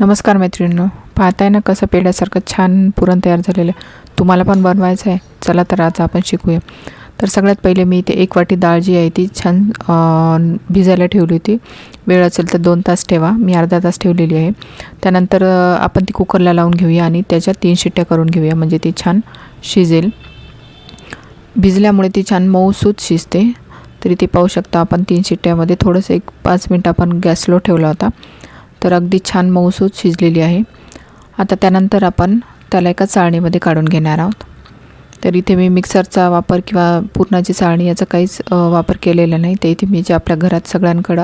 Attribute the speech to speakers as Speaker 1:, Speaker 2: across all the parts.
Speaker 1: नमस्कार मैत्रिणींनो पाहताय ना कसं पेढ्यासारखं छान पुरण तयार झालेलं आहे. तुम्हाला पण बनवायचं आहे. चला तर आज आपण शिकूया. तर सगळ्यात पहिले मी इथे एक वाटी डाळ जी आहे ती छान भिजायला ठेवली होती. वेळ असेल तर दोन तास ठेवा. मी अर्धा तास ठेवलेली आहे. त्यानंतर आपण ती कुकरला लावून घेऊया आणि त्याच्या तीन शिट्ट्या करून घेऊया. म्हणजे ती छान शिजेल. भिजल्यामुळे ती छान मऊसूत शिजते. तरी ती पाहू शकता आपण तीन शिट्ट्यामध्ये थोडंसं एक पाच मिनटं आपण गॅस स्लो ठेवला होता. तर अगदी छान मऊसूत शिजलेली आहे. आता त्यानंतर आपण त्याला एका चाळणीमध्ये काढून घेणार आहोत. तर इथे मी मिक्सरचा वापर किंवा पूर्णाची चाळणी याचा काहीच वापर केलेला नाही. ते इथे मी जे आपल्या घरात सगळ्यांकडं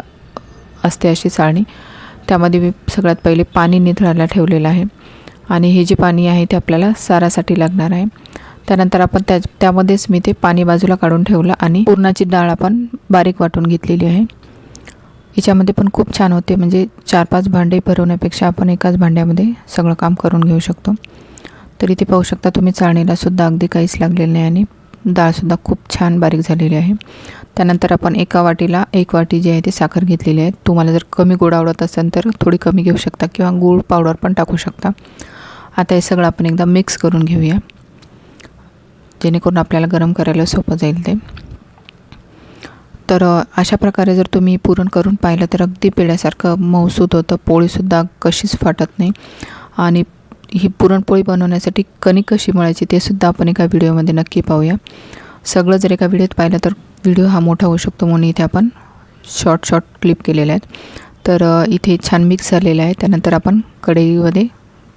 Speaker 1: असते अशी चाळणी त्यामध्ये मी सगळ्यात पहिले पाणी निथळायला ठेवलेलं आहे. आणि हे जे पाणी आहे ते आपल्याला सारासाठी लागणार आहे. त्यानंतर आपण त्या त्यामध्येच मी ते पाणी बाजूला काढून ठेवलं आणि पूर्णाची डाळ आपण बारीक वाटून घेतलेली आहे. याच्यामध्ये पण खूप छान होते. म्हणजे चार पाच भांडे भरवण्यापेक्षा आपण एकाच भांड्यामध्ये सगळं काम करून घेऊ शकतो. तर इथे पाहू शकता तुम्ही चाळणीलासुद्धा अगदी काहीच लागलेलं नाही आणि डाळसुद्धा खूप छान बारीक झालेली आहे. त्यानंतर आपण एका वाटीला एक वाटी जी आहे ती साखर घेतलेली आहे. तुम्हाला जर कमी गोड आवडत असेल तर थोडी कमी घेऊ शकता किंवा गूळ पावडर पण टाकू शकता. आता हे सगळं आपण एकदा मिक्स करून घेऊया. जेणेकरून आपल्याला गरम करायला सोपं जाईल ते. तर अशा प्रकारे जर तुम्ही पुरण करून पाहिलं तर अगदी पेढ्यासारखं मऊसूद होतं. पोळीसुद्धा कशीच फाटत नाही. आणि ही पुरणपोळी बनवण्यासाठी कणिक कशी मळायची ते सुद्धा आपण एका व्हिडिओमध्ये नक्की पाहूया. सगळं जर एका व्हिडिओत पाहिलं तर व्हिडिओ हा मोठा होऊ शकतो म्हणून इथे आपण शॉर्ट शॉर्ट क्लिप केलेल्या आहेत. तर इथे छान मिक्स झालेलं आहे. त्यानंतर आपण कढईमध्ये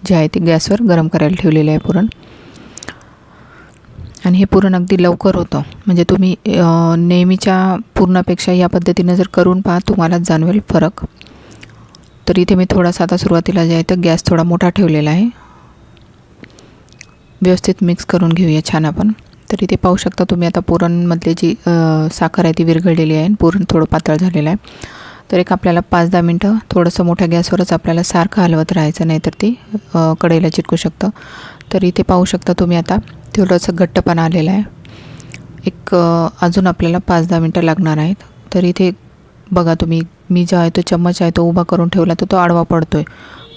Speaker 1: जे आहे ते गॅसवर गरम करायला ठेवलेलं आहे पुरण. आणि हे पुरण अगदी लवकर होतं. म्हणजे तुम्ही नेहमीच्या पुरणापेक्षा या पद्धतीनं जर करून पहा तुम्हाला जाणवेल फरक. तर इथे मी थोडासा आता सुरुवातीला जे आहे तर गॅस थोडा मोठा ठेवलेला आहे. व्यवस्थित मिक्स करून घेऊया छान आपण. तर इथे पाहू शकता तुम्ही आता पुरणमधली जी साखर आहे ती विरघळलेली आहे आणि पुरण थोडं पातळ झालेलं आहे. तर एक आपल्याला पाच दहा मिनटं थोडंसं मोठ्या गॅसवरच आपल्याला सारखं हलवत राहायचं नाही तर ती कडईला चिटकू शकतं. तर इथे पाहू शकता तुम्ही आता तेवढंसं घट्टपणा आलेलं आहे. एक अजून आपल्याला पाच दहा मिनटं लागणार आहेत. तर इथे बघा तुम्ही मी जो आहे तो चम्मच आहे तो उभा करून ठेवला तर तो आडवा पडतो आहे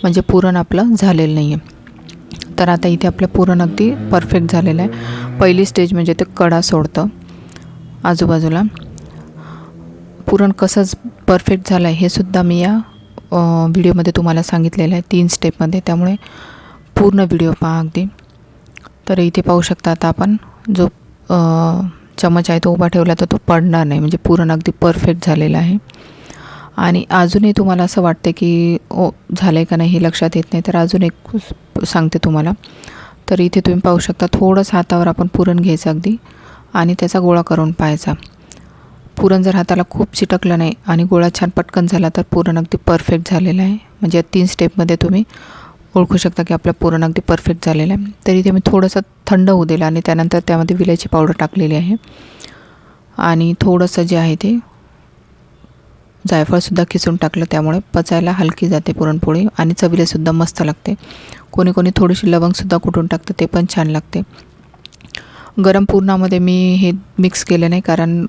Speaker 1: म्हणजे पुरण आपलं झालेलं नाही आहे तर आता इथे आपलं पुरण अगदी परफेक्ट झालेलं आहे. पहिली स्टेज म्हणजे ते कडा सोडतं. आजूबाजूला. पुरण कसंच परफेक्ट झालं आहे हे सुद्धा मी या व्हिडिओमध्ये तुम्हाला सांगितलेलं आहे तीन स्टेपमध्ये त्यामुळे पूर्ण व्हिडिओ पहा अगदी. तर इथे पाहू शकता आता आपण जो चमच आहे तो उभा ठेवला तर तो पडणार नाही म्हणजे पुरण अगदी परफेक्ट झालेला आहे. आणि अजूनही तुम्हाला असं वाटते की ओ झालं आहे का नाही हे लक्षात येत नाही तर अजून एक सांगते तुम्हाला. तर इथे तुम्ही पाहू शकता थोडंसं हातावर आपण पुरण घ्यायचं अगदी आणि त्याचा गोळा करून पाहायचा. पुरण जर हाताला खूप चिटकलं नाही आणि गोळा छान पटकन झाला तर पुरण अगदी परफेक्ट झालेला आहे. म्हणजे या तीन स्टेपमध्ये तुम्ही ओळखू शकता की आपलं पुरण अगदी परफेक्ट झालेलं आहे. तर इथे मी थोडंसं थंड होऊ दिलं आणि त्यानंतर त्यामध्ये विलायची पावडर टाकलेली आहे. आणि थोडंसं जे आहे ते जायफळसुद्धा खिसून टाकलं त्यामुळे पचायला हलकी जाते पुरणपोळी आणि चवीलासुद्धा मस्त लागते. कोणी कोणी थोडीशी लवंगसुद्धा कुटून टाकतं ते पण छान लागते. गरम पुरणामध्ये मी हे मिक्स केलं नाही कारण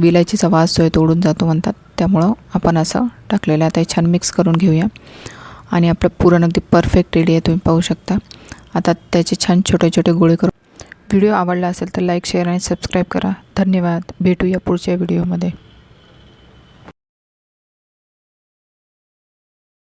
Speaker 1: विलायचीचा वास जो आहे तोडून जातो म्हणतात. त्यामुळं आपण असं टाकलेलं आहे. आता हे छान मिक्स करून घेऊया. आणि आपलं पुरण अगदी परफेक्ट रेडी आहे तुम्ही पाहू शकता. आता त्याचे छान छोटे छोटे गोळे करून व्हिडिओ आवडला असेल तर लाईक शेअर आणि सबस्क्राईब करा. धन्यवाद. भेटूया पुढच्या व्हिडिओमध्ये